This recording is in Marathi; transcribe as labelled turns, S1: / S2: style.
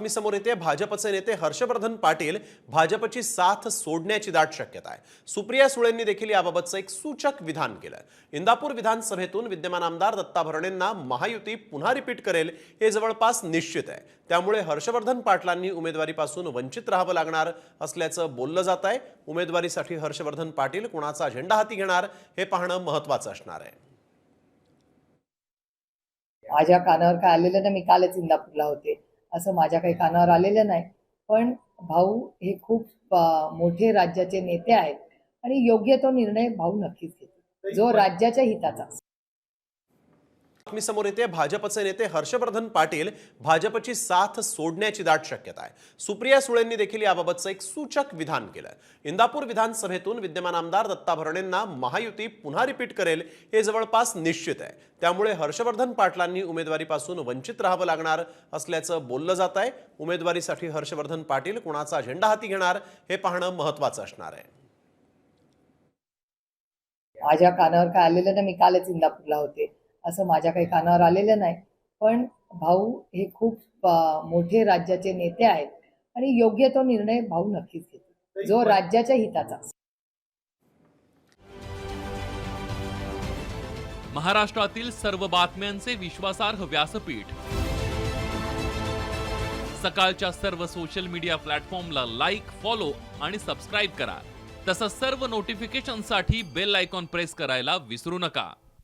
S1: बातमीसमोर येते भाजपचे नेते हर्षवर्धन पाटील भाजपची साथ सोडण्याची दाट शक्यता आहे. सुप्रिया सुळेंनी देखील याबाबतचं एक सूचक विधान केलं इंदापूर विधानसभेतून विद्यमान आमदार दत्ता भरणेंना महायुती पुन्हा रिपीट करेल हे जवळपास निश्चित आहे. त्यामुळे हर्षवर्धन पाटलांनी उमेदवारीपासून वंचित राहावं लागणार असल्याचं बोललं जात आहे. उमेदवारीसाठी हर्षवर्धन पाटील कुणाचा झेंडा हाती घेणार हे पाहणं महत्वाचं असणार आहे.
S2: माझ्या कानावर काय आलेलं ना मी कालच इंदापूरला होते. असं माझ्या काही कानावर आलेलं नाही. पण भाऊ हे खूप मोठे राज्याचे नेते आहेत आणि योग्य तो निर्णय भाऊ नक्कीच घेतील. जो राज्याच्या हिताचा.
S1: बातमीसमोर येते. भाजपचे नेते हर्षवर्धन पाटील भाजपची साथ सोडण्याची दाट शक्यता आहे. सुप्रिया सुळेंनी देखील याबाबतचं एक सूचक विधान केलं इंदापूर विधानसभेतून विद्यमान आमदार दत्ता भरणेंना महायुती पुन्हा रिपीट करेल हे जवळपास निश्चित आहे. त्यामुळे हर्षवर्धन पाटलांनी उमेदवारीपासून वंचित राहावं लागणार असल्याचं बोललं जात आहे. उमेदवारीसाठी हर्षवर्धन पाटील कुणाचा अजेंडा हाती घेणार हे पाहणं महत्वाचं असणार आहे.
S2: माझ्या कानावर काय आलेलं ना मी कालच इंदापूरला होते. असं माझ्या काही कानावर आलेलं नाही. पण भाऊ हे खूप मोठे राज्याचे नेते आहेत आणि योग्य तो निर्णय भाऊ नक्कीच घेतील. जो राज्याच्या हिताचा.
S3: महाराष्ट्रातील सर्व बातम्यांचे विश्वासार्ह व्यासपीठ. सकाळच्या सर्व सोशल मीडिया प्लॅटफॉर्मला लाईक फॉलो आणि सबस्क्राईब करा. तसंच सर्व नोटिफिकेशनसाठी बेल आयकॉन प्रेस करायला विसरू नका.